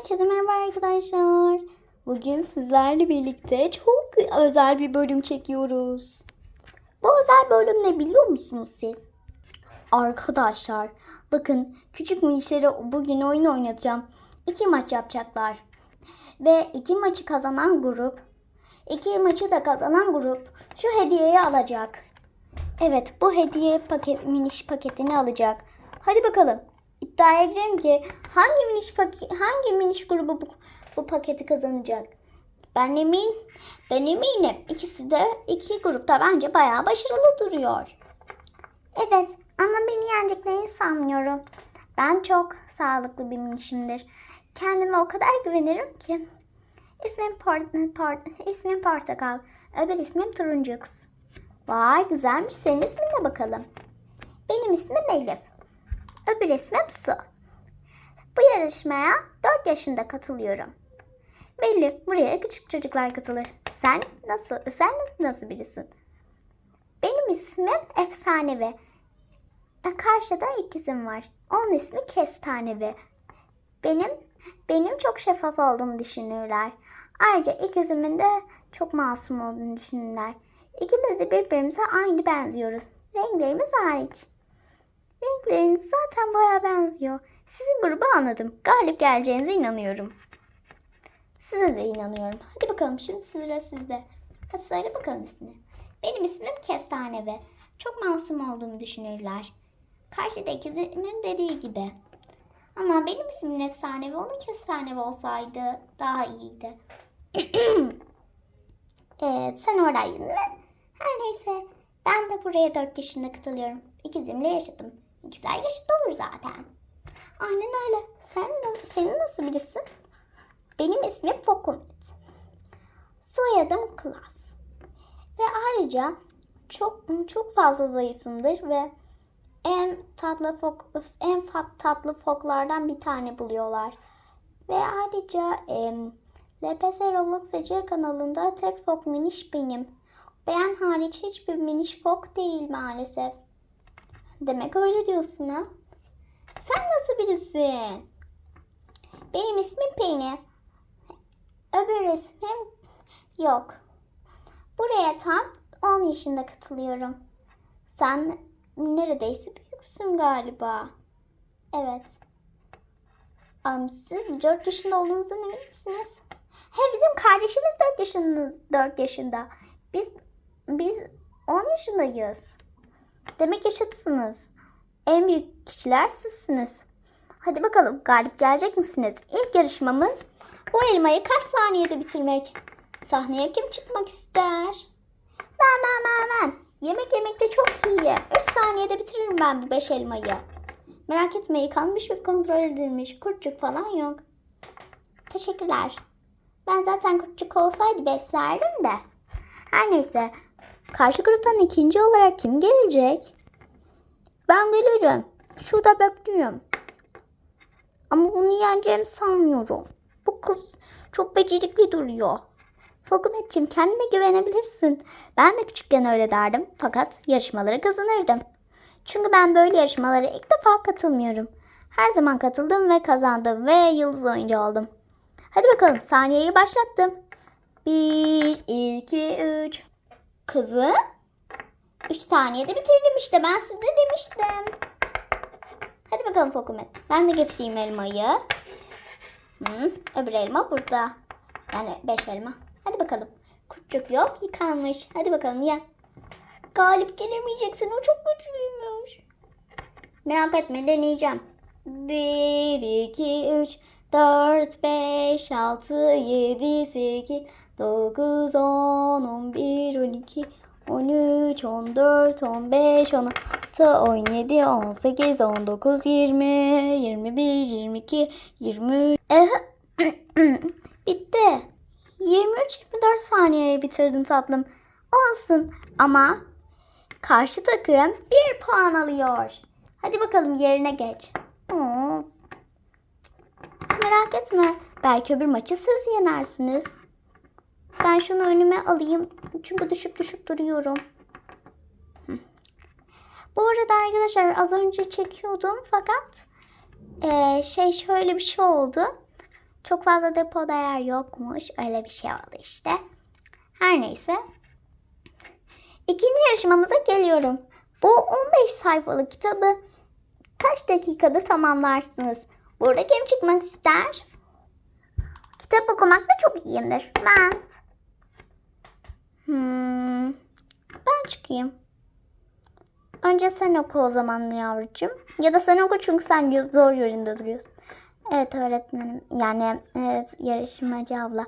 Herkese merhaba arkadaşlar. Bugün sizlerle birlikte çok özel bir bölüm çekiyoruz. Bu özel bölüm ne biliyor musunuz siz? Arkadaşlar bakın küçük minişlere bugün oyun oynatacağım. İki maç yapacaklar. Ve iki maçı kazanan grup, iki maçı da kazanan grup şu hediyeyi alacak. Evet bu hediye paket, miniş paketini alacak. Hadi bakalım. İddiaya girelim ki hangi miniş hangi miniş grubu bu, bu paketi kazanacak? Ben emin, ben eminim. İkisi de iki grupta bence bayağı başarılı duruyor. Evet ama beni yeneceklerini sanmıyorum. Ben çok sağlıklı bir minişimdir. Kendime o kadar güvenirim ki. İsmim, port, port, ismim Portakal. Öbür ismim Turuncux. Vay güzelmiş. Senin ismin ne bakalım? Benim ismim Elif. Öbür ismim Su. Bu yarışmaya 4 yaşında katılıyorum. Belli buraya küçük çocuklar katılır. Sen nasıl sen nasıl birisin? Benim ismim Efsanevi. E, Karşıda ikizim var. Onun ismi Kestanevi. Benim benim çok şeffaf olduğumu düşünürler. Ayrıca ikizimin de çok masum olduğunu düşünürler. İkimiz de birbirimize aynı benziyoruz. Renklerimiz hariç. Renkleriniz zaten baya benziyor. Sizin grubu anladım. Galip geleceğinize inanıyorum. Size de inanıyorum. Hadi bakalım şimdi sıra sizde. Hadi söyle bakalım ismini. Benim ismim Kestanevi. Çok masum olduğumu düşünürler. Karşıdaki ikizimin dediği gibi. Ama benim ismim efsanevi, onun kestanevi olsaydı daha iyiydi. evet, sen oradaydın mi? Her neyse, ben de buraya 4 yaşında katılıyorum. İkizimle yaşadım. İkizler yaşıt olur zaten. Aynen öyle. Sen, senin nasıl birisin? Benim ismim Fokumet. Soyadım Klas. Ve ayrıca çok çok fazla zayıfımdır ve en tatlı fok en tatlı foklardan bir tane buluyorlar. Ve ayrıca e, LPS Roblox Ece kanalında tek fok miniş benim. Ben hariç hiçbir miniş fok değil maalesef. Demek öyle diyorsun ha? Sen nasıl birisin? Benim ismim Penny. Öbür ismim yok. Buraya tam 10 yaşında katılıyorum. Sen neredeyse büyüksün galiba. Evet. Am siz 4 yaşında olduğunuzdan emin misiniz? He bizim kardeşimiz 4 yaşında, 4 yaşında. Biz biz 10 yaşındayız. Demek yaşıtsınız. En büyük kişiler sizsiniz. Hadi bakalım galip gelecek misiniz? İlk yarışmamız bu elmayı kaç saniyede bitirmek? Sahneye kim çıkmak ister? Ben ben ben ben. Yemek yemekte çok iyi. 3 saniyede bitiririm ben bu 5 elmayı. Merak etme yıkanmış ve kontrol edilmiş. Kurtçuk falan yok. Teşekkürler. Ben zaten kurtçuk olsaydı beslerdim de. Her neyse. Karşı gruptan ikinci olarak kim gelecek? Ben geleceğim. Şurada bekliyorum. Ama bunu yeneceğimi sanmıyorum. Bu kız çok becerikli duruyor. Fokumetciğim kendine güvenebilirsin. Ben de küçükken öyle derdim. Fakat yarışmaları kazanırdım. Çünkü ben böyle yarışmalara ilk defa katılmıyorum. Her zaman katıldım ve kazandım ve yıldız oyuncu oldum. Hadi bakalım saniyeyi başlattım. 1, 2, 3. Kızı 3 saniyede bitirdim işte ben size demiştim. Hadi bakalım Fokumet. Ben de getireyim elmayı. Hı, öbür elma burada. Yani 5 elma. Hadi bakalım. Kurtçuk yok yıkanmış. Hadi bakalım ye. Galip gelemeyeceksin. O çok güçlüymüş. Merak etme deneyeceğim. 1, 2, 3, 4, 5, 6, 7, 8, 9, 10, 11, 12, 13, 14, 15, 16, 17, 18, 19, 20, 21, 22, 23. Eh, bitti. 23-24 saniyeye bitirdin tatlım. Olsun ama karşı takım bir puan alıyor. Hadi bakalım yerine geç. Of. Merak etme. Belki öbür maçı siz yenersiniz. Ben şunu önüme alayım. Çünkü düşüp düşüp duruyorum. Bu arada arkadaşlar az önce çekiyordum fakat eee, şey şöyle bir şey oldu. çok fazla depoda yer yokmuş. Öyle bir şey oldu işte. Her neyse. İkinci yarışmamıza geliyorum. Bu 15 sayfalık kitabı kaç dakikada tamamlarsınız? Burada kim çıkmak ister? Kitap okumakta çok iyiyimdir. Ben. Hmm, ben çıkayım. Önce sen oku o zaman yavrucuğum. Ya da sen oku çünkü sen zor yerinde duruyorsun. Evet öğretmenim. Yani evet yarışmacı abla.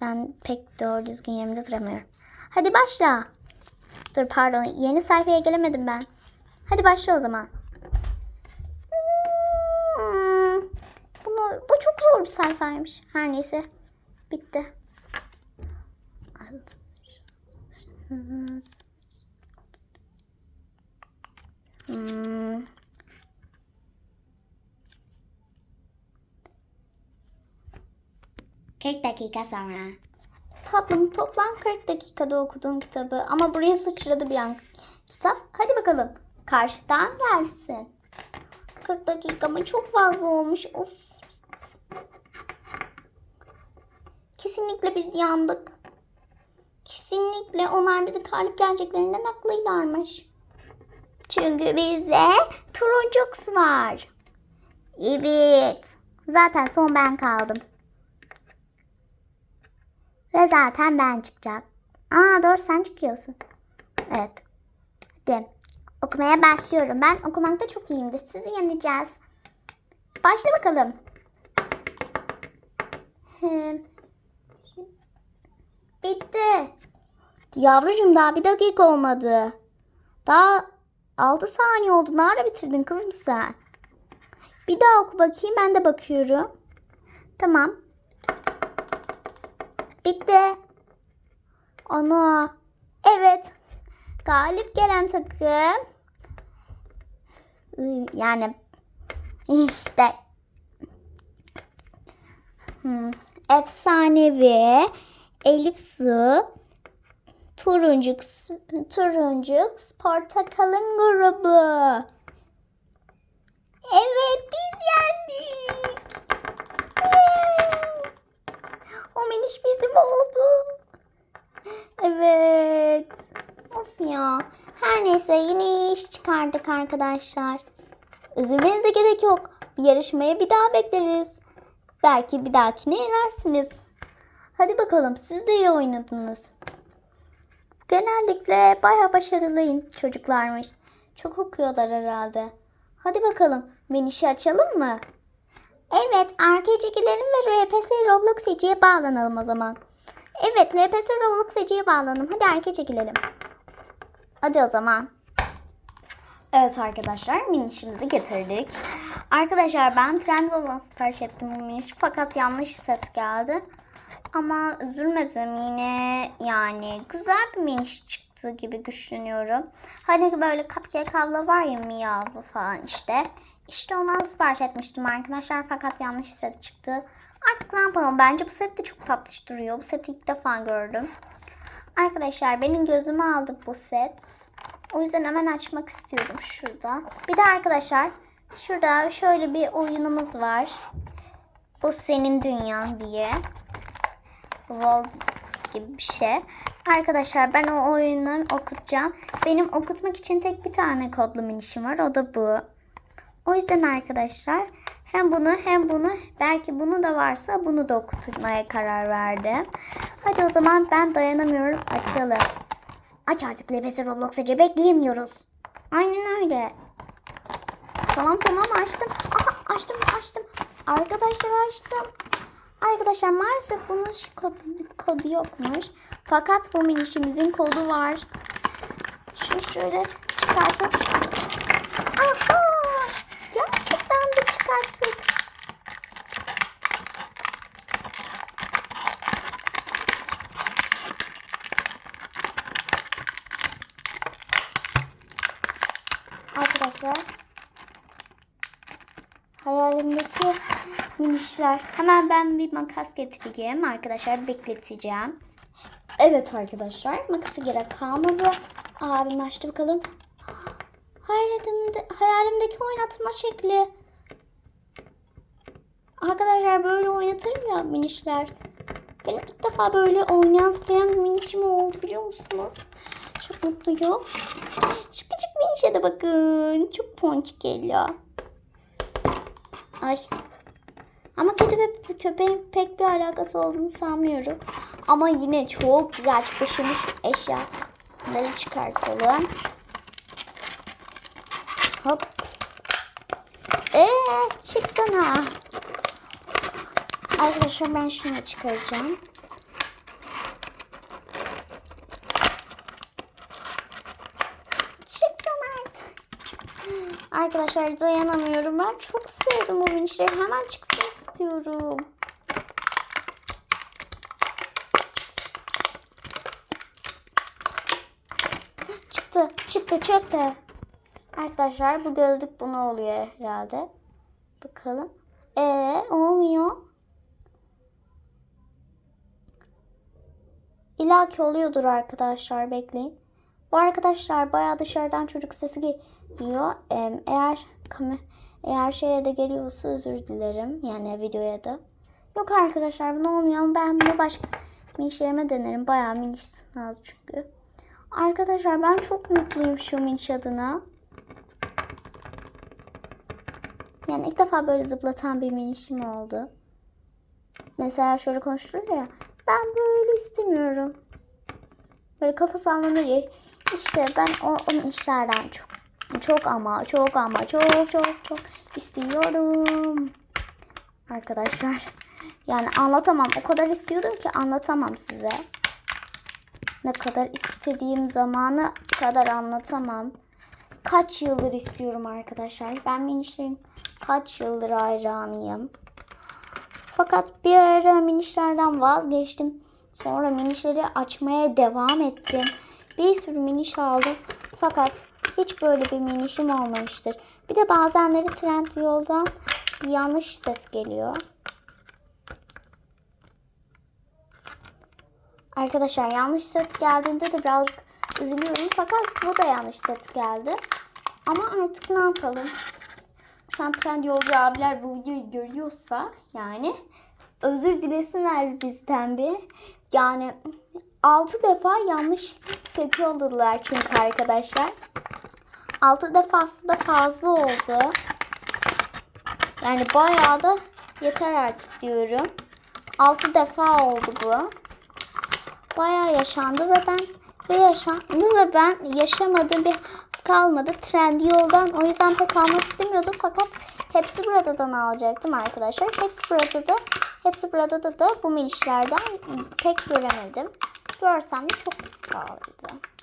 Ben pek doğru düzgün yerimde duramıyorum. Hadi başla. Dur pardon yeni sayfaya gelemedim ben. Hadi başla o zaman. Hmm, bunu, bu çok zor bir sayfaymış. Her neyse. Bitti. Hmm. Kırk dakika sonra. Tatlım toplam 40 dakikada okuduğun kitabı ama buraya sıçradı bir an kitap. Hadi bakalım karşıdan gelsin. 40 dakika mı çok fazla olmuş. Of. Kesinlikle biz yandık. Kesinlikle onlar bizi kalp gerçeklerinden haklıylarmış. Çünkü bizde turuncuks var. Evet. Zaten son ben kaldım. Ve zaten ben çıkacağım. Aa doğru sen çıkıyorsun. Evet. Hadi. Okumaya başlıyorum. Ben okumakta çok iyiyimdir. Sizi yeneceğiz. Başla bakalım. Bitti. Yavrucuğum daha bir dakika olmadı. Daha 6 saniye oldu. Nerede bitirdin kızım sen? Bir daha oku bakayım. Ben de bakıyorum. Tamam. Bitti. Ana. Evet. Galip gelen takım. Yani işte hmm, efsanevi Elif Su Turuncuk Turuncuk Portakalın grubu. Evet biz yendik. Yeah. O miniş bizim oldu. Evet. Of ya. Her neyse yine iş çıkardık arkadaşlar. Üzülmenize gerek yok. Yarışmaya bir daha bekleriz. Belki bir dahakine inersiniz. Hadi bakalım siz de iyi oynadınız. Genellikle baya başarılıyım çocuklarmış. Çok okuyorlar herhalde. Hadi bakalım menişi açalım mı? Evet arkaya girelim ve RPS Roblox Ece'ye bağlanalım o zaman. Evet RPS Roblox Ece'ye bağlanalım. Hadi arkaya çekilelim. Hadi o zaman. Evet arkadaşlar minişimizi getirdik. Arkadaşlar ben Trendyol'dan sipariş ettim bu miniş fakat yanlış set geldi. Ama üzülmedim yine yani güzel bir miniş çıktı gibi düşünüyorum. Hani böyle cupcake abla var ya Mia falan işte. İşte ondan sipariş etmiştim arkadaşlar fakat yanlış set çıktı. Artık ne yapalım bence bu set de çok tatlış duruyor. Bu seti ilk defa gördüm. Arkadaşlar benim gözümü aldı bu set. O yüzden hemen açmak istiyorum şurada. Bir de arkadaşlar şurada şöyle bir oyunumuz var. Bu senin dünyan diye. Vault gibi bir şey. Arkadaşlar ben o oyunu okutacağım. Benim okutmak için tek bir tane kodlu minişim var. O da bu. O yüzden arkadaşlar hem bunu hem bunu belki bunu da varsa bunu da okutmaya karar verdim. Hadi o zaman ben dayanamıyorum açalım. Aç artık LBS Roblox Ece bekleyemiyoruz. Aynen öyle. Tamam tamam açtım. Aha açtım açtım. Arkadaşlar açtım. Arkadaşlar maalesef bunun kodu, kodu yokmuş. Fakat bu minişimizin kodu var. Şunu şöyle çıkartıp. Aha! Gerçekten de çıkarttık. Arkadaşlar hayalimdeki minişler. Hemen ben bir makas getireyim arkadaşlar bekleteceğim. Evet arkadaşlar makası gerek kalmadı. Abim açtı bakalım. Hayalimde, hayalimdeki oynatma şekli. Arkadaşlar böyle oynatır ya minişler. Benim ilk defa böyle oynayan zıplayan minişim oldu biliyor musunuz? Çok mutluyum. Küçük minişe de bakın. Çok ponçik geliyor. Ay. Ama kedi ve köpeğin pek bir alakası olduğunu sanmıyorum. Ama yine çok güzel çıktı. Eşyaları çıkartalım. Hop. Eee çıksana. Arkadaşlar ben şunu çıkaracağım. Çıksana artık. Arkadaşlar dayanamıyorum. Ben çok sevdim bu vinçleri. Hemen çıksın istiyorum. Çıktı, çıktı, çıktı. Arkadaşlar bu gözlük buna oluyor herhalde. Bakalım. Ee, olmuyor. İlla oluyordur arkadaşlar. Bekleyin. Bu arkadaşlar bayağı dışarıdan çocuk sesi geliyor. Ee, eğer eğer şeye de geliyorsa özür dilerim. Yani videoya da. Yok arkadaşlar bu olmuyor ben bunu başka minişlerime denerim. Bayağı miniş aldı çünkü. Arkadaşlar ben çok mutluyum şu miniş adına. Yani ilk defa böyle zıplatan bir minişim oldu. Mesela şöyle konuşulur ya. Ben böyle istemiyorum. Böyle kafa sallanır ya. İşte ben o, onun işlerden çok çok ama çok ama çok çok çok istiyorum. Arkadaşlar. Yani anlatamam. O kadar istiyordum ki anlatamam size. Ne kadar istediğim zamanı kadar anlatamam. Kaç yıldır istiyorum arkadaşlar. Ben minişlerin kaç yıldır hayranıyım. Fakat bir ara minişlerden vazgeçtim. Sonra minişleri açmaya devam ettim. Bir sürü miniş aldım. Fakat hiç böyle bir minişim olmamıştır. Bir de bazenleri trend yoldan yanlış set geliyor. Arkadaşlar yanlış set geldiğinde de birazcık üzülüyorum. Fakat bu da yanlış set geldi. Ama artık ne yapalım? Şu an trend yolcu abiler bu videoyu görüyorsa yani özür dilesinler bizden bir. Yani 6 defa yanlış set yolladılar çünkü arkadaşlar. 6 defası da fazla oldu. Yani bayağı da yeter artık diyorum. 6 defa oldu bu. Bayağı yaşandı ve ben ve yaşandı ve ben yaşamadığım bir kalmadı. Trendi yoldan o yüzden pek almak istemiyordum fakat hepsi buradan alacaktım arkadaşlar. Hepsi burada da hepsi burada da, da bu minişlerden pek göremedim. Görsem de çok pahalıydı.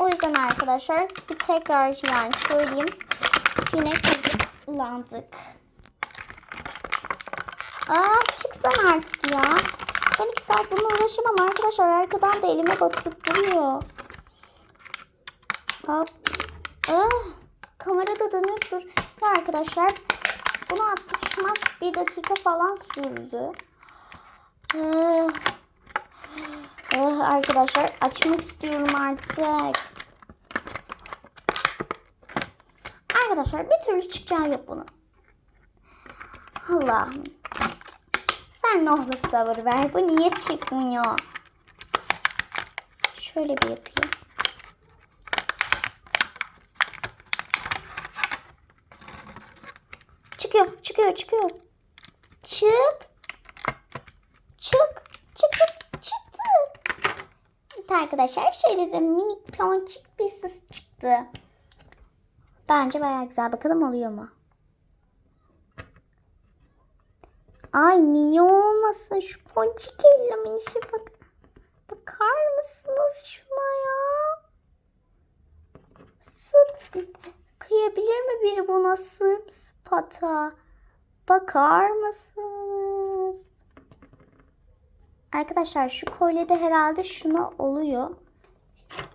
O yüzden arkadaşlar bir tekrar yani söyleyeyim. Yine kullandık. Aa çıksana artık ya. Ben iki saat bununla uğraşamam arkadaşlar. Arkadan da elime batıp duruyor. Hop. Ah, kamerada dönüp dur. Ve arkadaşlar bunu atışmak bir dakika falan sürdü. Ah. Ah, arkadaşlar açmak istiyorum artık. Arkadaşlar bir türlü çıkacağı yok bunun. Allah'ım. Sen ne olur sabır ver. Bu niye çıkmıyor? Şöyle bir yapayım. Çıkıyor, çıkıyor, çıkıyor. Arkadaşlar şöyle de minik ponçik bir süs çıktı. Bence bayağı güzel. Bakalım oluyor mu? Ay niye olmasın şu ponçik elle minişe bak. Bakar mısınız şuna ya? Sıp. Kıyabilir mi biri buna sımsıpata? Bakar mısınız? Arkadaşlar şu kolyede herhalde şuna oluyor.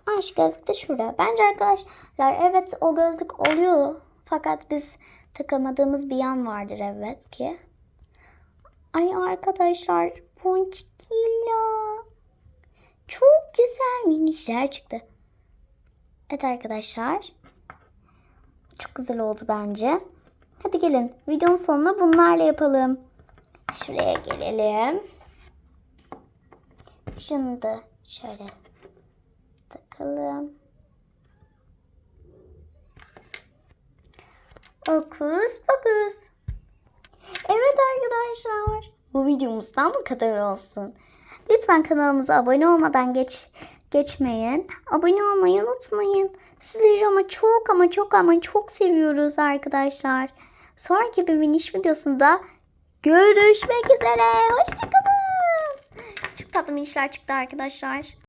Aa şu gözlük de şurada. Bence arkadaşlar evet o gözlük oluyor. Fakat biz takamadığımız bir yan vardır evet ki. Ay arkadaşlar ponçikilla. Çok güzel minişler çıktı. Evet arkadaşlar. Çok güzel oldu bence. Hadi gelin videonun sonuna bunlarla yapalım. Şuraya gelelim. Şunu da şöyle takalım. Okus pokus. Evet arkadaşlar. Bu videomuzdan bu kadar olsun. Lütfen kanalımıza abone olmadan geç geçmeyin. Abone olmayı unutmayın. Sizleri ama çok ama çok ama çok seviyoruz arkadaşlar. Sonraki bir miniş videosunda görüşmek üzere. Hoşçakalın. Çok tatlı minişler çıktı arkadaşlar.